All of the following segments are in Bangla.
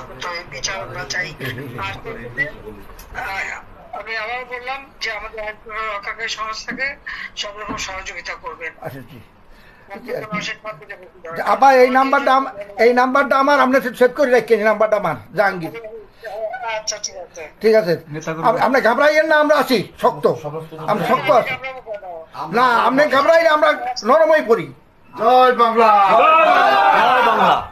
আমরা চাই। আর আমি আবার বললাম যে আমাদের রক্ষাকারী সংস্থাকে সব রকম সহযোগিতা করবেন। আচ্ছা। আবার এই নাম্বারটা এই নাম্বারটা আমার আপনি সেভ করে রাখেন এই নাম্বারটা আমার জাহাঙ্গীর। আচ্ছা ঠিক আছে। ঠিক আছে। আপ- আপনি ঘাবড়াইয়েন না আমরা আছি শক্ত। আমরা শক্ত আছি। না আপনি ঘাবড়াই আমরা নরমই পড়ি। জয় বাংলা।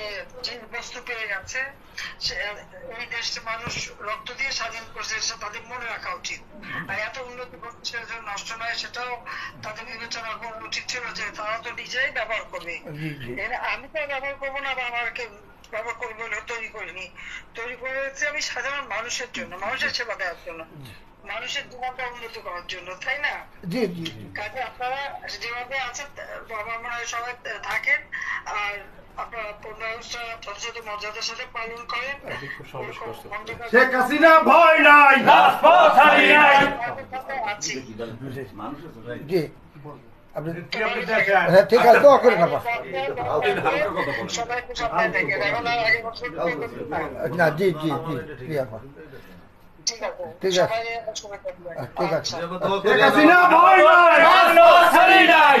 মানে যে বস্তু পেয়ে গেছে। এই দেশটা মানুষ রক্ত দিয়ে স্বাধীন করছে সেটা তাদের মনে রাখা উচিত। আর এত উন্নতি করছে নষ্ট নয় সেটাও তাদের বিবেচনা করা উচিত ছিল যে তারা তো নিজেই ব্যবহার করবে। আমি তো ব্যবহার করব না বা আমাকে ব্যবহার করব বলে তৈরি করিনি। তৈরি করেছি আমি সাধারণ মানুষের জন্য মানুষের সেবা দেওয়ার জন্য মানুষের জীবনটা উন্নতি করার জন্য তাই না? কাজে আপনারা যেভাবে আছেন বাবা মনে হয় সবাই আপনারা যথাযথ মর্যাদার সাথে পালন করেন। শেখ হাসিনা ভয় নাই। আছি। জি। আপনি হ্যাঁ ঠিক আছে দোয়া বছর না জি জি জি জি আপা। ঠিক আছে। ঠিক আছে। ঠিক আছে হাসিনা নাই।